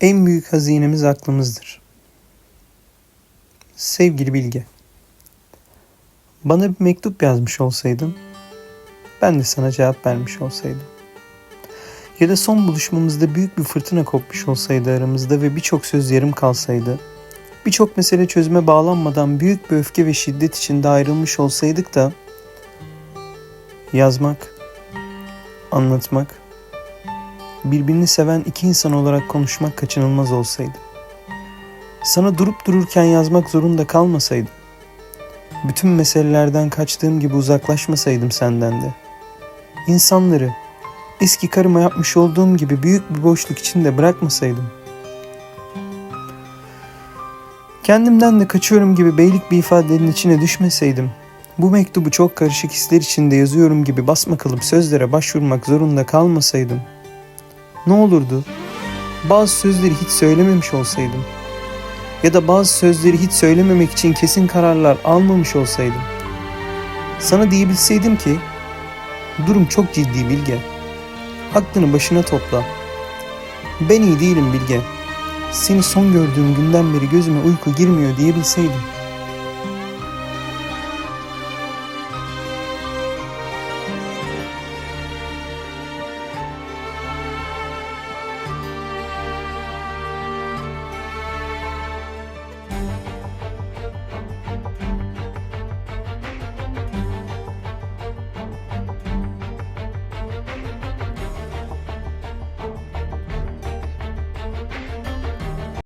En büyük hazinemiz aklımızdır. Sevgili Bilge. Bana bir mektup yazmış olsaydın, ben de sana cevap vermiş olsaydım. Ya da son buluşmamızda büyük bir fırtına kopmuş olsaydı aramızda ve birçok söz yarım kalsaydı, birçok mesele çözüme bağlanmadan büyük bir öfke ve şiddet içinde ayrılmış olsaydık da yazmak, anlatmak, birbirini seven iki insan olarak konuşmak kaçınılmaz olsaydı. Sana durup dururken yazmak zorunda kalmasaydım. Bütün meselelerden kaçtığım gibi uzaklaşmasaydım senden de. İnsanları eski karıma yapmış olduğum gibi büyük bir boşluk içinde bırakmasaydım. Kendimden de kaçıyorum gibi beylik bir ifadenin içine düşmeseydim. Bu mektubu çok karışık hisler içinde yazıyorum gibi basmakalıp sözlere başvurmak zorunda kalmasaydım. Ne olurdu? Bazı sözleri hiç söylememiş olsaydım. Ya da bazı sözleri hiç söylememek için kesin kararlar almamış olsaydım. Sana diyebilseydim ki durum çok ciddi Bilge. Aklını başına topla. Ben iyi değilim Bilge. Seni son gördüğüm günden beri gözüme uyku girmiyor diyebilseydim.